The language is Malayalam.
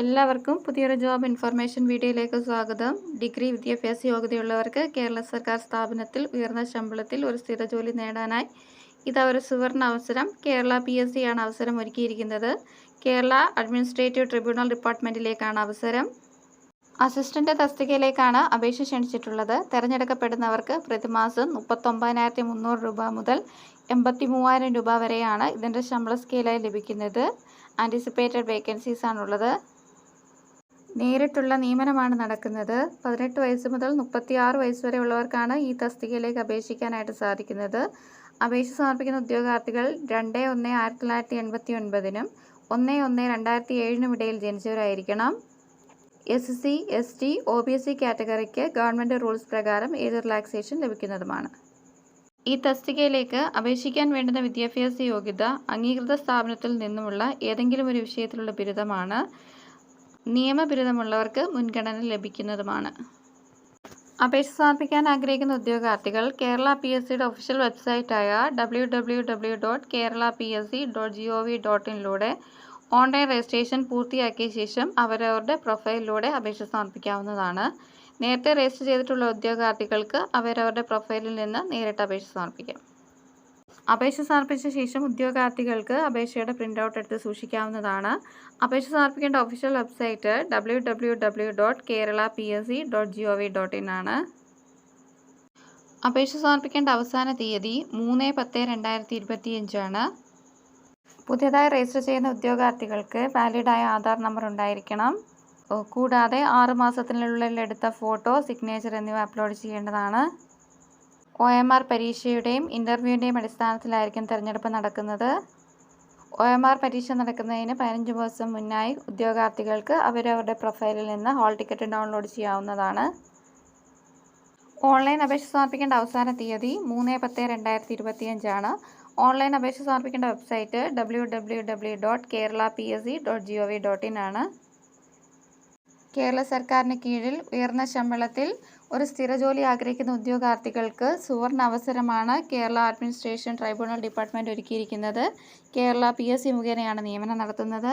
എല്ലാവർക്കും പുതിയൊരു ജോബ് ഇൻഫർമേഷൻ വീഡിയോയിലേക്ക് സ്വാഗതം. ഡിഗ്രി വിദ്യാഭ്യാസ യോഗ്യതയുള്ളവർക്ക് കേരള സർക്കാർ സ്ഥാപനത്തിൽ ഉയർന്ന ശമ്പളത്തിൽ ഒരു സ്ഥിര ജോലി നേടാനായി ഇതാ ഒരു സുവർണ അവസരം. കേരള പി എസ് സി ആണ് അവസരം ഒരുക്കിയിരിക്കുന്നത്. കേരള അഡ്മിനിസ്ട്രേറ്റീവ് ട്രിബ്യൂണൽ ഡിപ്പാർട്ട്മെന്റിലേക്കാണ് അവസരം. അസിസ്റ്റന്റ് തസ്തികയിലേക്കാണ് അപേക്ഷ ക്ഷണിച്ചിട്ടുള്ളത്. തിരഞ്ഞെടുക്കപ്പെടുന്നവർക്ക് പ്രതിമാസം മുപ്പത്തൊമ്പതിനായിരത്തി മുന്നൂറ് രൂപ മുതൽ എൺപത്തി മൂവായിരം രൂപ വരെയാണ് ഇതിന്റെ ശമ്പള സ്കെയിലായി ലഭിക്കുന്നത്. ആന്റിസിപ്പേറ്റഡ് വേക്കൻസീസ് ആണുള്ളത് നേരിട്ടുള്ള നിയമനമാണ് നടക്കുന്നത്. പതിനെട്ട് വയസ്സ് മുതൽ മുപ്പത്തിയാറ് വയസ്സ് വരെ ഉള്ളവർക്കാണ് ഈ തസ്തികയിലേക്ക് അപേക്ഷിക്കാനായിട്ട് സാധിക്കുന്നത്. അപേക്ഷ സമർപ്പിക്കുന്ന ഉദ്യോഗാർത്ഥികൾ രണ്ട് ഒന്ന് ആയിരത്തി തൊള്ളായിരത്തി എൺപത്തി ഒൻപതിനും ഒന്ന് ഒന്ന് രണ്ടായിരത്തി ഏഴിനും ഇടയിൽ ജനിച്ചവരായിരിക്കണം. S C S T O B S C കാറ്റഗറിക്ക് government rules പ്രകാരം ഏത് റിലാക്സേഷൻ ലഭിക്കുന്നതുമാണ്? ഈ തസ്തികയിലേക്ക് അപേക്ഷിക്കാൻ വേണ്ടുന്ന വിദ്യാഭ്യാസ യോഗ്യത അംഗീകൃത സ്ഥാപനത്തിൽ നിന്നുമുള്ള ഏതെങ്കിലും ഒരു വിഷയത്തിലുള്ള ബിരുദമാണ്. നിയമബിരുദമുള്ളവർക്ക് മുൻഗണന ലഭിക്കുന്നതുമാണ്. അപേക്ഷ സമർപ്പിക്കാൻ ആഗ്രഹിക്കുന്ന ഉദ്യോഗാർത്ഥികൾ കേരള പി എസ് സിയുടെ official വെബ്സൈറ്റായ W W W dot Kerala P S C dot G O V dot ഇനിലൂടെ online registration പൂർത്തിയാക്കിയ ശേഷം അവരവരുടെ പ്രൊഫൈലിലൂടെ അപേക്ഷ സമർപ്പിക്കാവുന്നതാണ്. നേരത്തെ രജിസ്റ്റർ ചെയ്തിട്ടുള്ള ഉദ്യോഗാർത്ഥികൾക്ക് അവരവരുടെ പ്രൊഫൈലിൽ നിന്ന് നേരിട്ട് അപേക്ഷ സമർപ്പിക്കാം. അപേക്ഷ സമർപ്പിച്ച ശേഷം ഉദ്യോഗാർത്ഥികൾക്ക് അപേക്ഷയുടെ പ്രിന്റ് ഔട്ട് എടുത്ത് സൂക്ഷിക്കാവുന്നതാണ്. അപേക്ഷ സമർപ്പിക്കേണ്ട official website W W W dot Kerala P S C dot G O V dot in ആണ്. അപേക്ഷ സമർപ്പിക്കേണ്ട അവസാന തീയതി മൂന്ന് പത്ത് രണ്ടായിരത്തി ഇരുപത്തിയഞ്ചാണ് പുതിയതായി രജിസ്റ്റർ ചെയ്യുന്ന ഉദ്യോഗാർത്ഥികൾക്ക് വാലിഡായ ആധാർ നമ്പർ ഉണ്ടായിരിക്കണം. കൂടാതെ ആറ് മാസത്തിനുള്ളിൽ എടുത്ത ഫോട്ടോ സിഗ്നേച്ചർ എന്നിവ അപ്ലോഡ് ചെയ്യേണ്ടതാണ്. ഒ എം ആർ പരീക്ഷയുടെയും ഇന്റർവ്യൂവിന്റെയും അടിസ്ഥാനത്തിലായിരിക്കും തിരഞ്ഞെടുപ്പ് നടക്കുന്നത്. ഒ എം ആർ പരീക്ഷ നടക്കുന്നതിന് പതിനഞ്ച് ദിവസം മുന്നായി ഉദ്യോഗാർത്ഥികൾക്ക് അവരവരുടെ പ്രൊഫൈലിൽ നിന്ന് ഹാൾ ടിക്കറ്റ് ഡൗൺലോഡ് ചെയ്യാവുന്നതാണ്. ഓൺലൈൻ അപേക്ഷ സമർപ്പിക്കേണ്ട അവസാന തീയതി മൂന്ന് പത്ത് രണ്ടായിരത്തി ഇരുപത്തിയഞ്ചാണ് ഓൺലൈൻ അപേക്ഷ സമർപ്പിക്കേണ്ട website W W W dot Kerala P S C dot G O V dot in ആണ്. കേരള സർക്കാരിന് കീഴിൽ ഉയർന്ന ശമ്പളത്തിൽ ഒരു സ്ഥിര ജോലി ആഗ്രഹിക്കുന്ന ഉദ്യോഗാർത്ഥികൾക്ക് സുവർണ അവസരമാണ് കേരള അഡ്മിനിസ്ട്രേഷൻ ട്രൈബ്യൂണൽ ഡിപ്പാർട്ട്മെന്റ് ഒരുക്കിയിരിക്കുന്നത്. കേരള പി എസ് സി മുഖേനയാണ് നിയമനം നടത്തുന്നത്.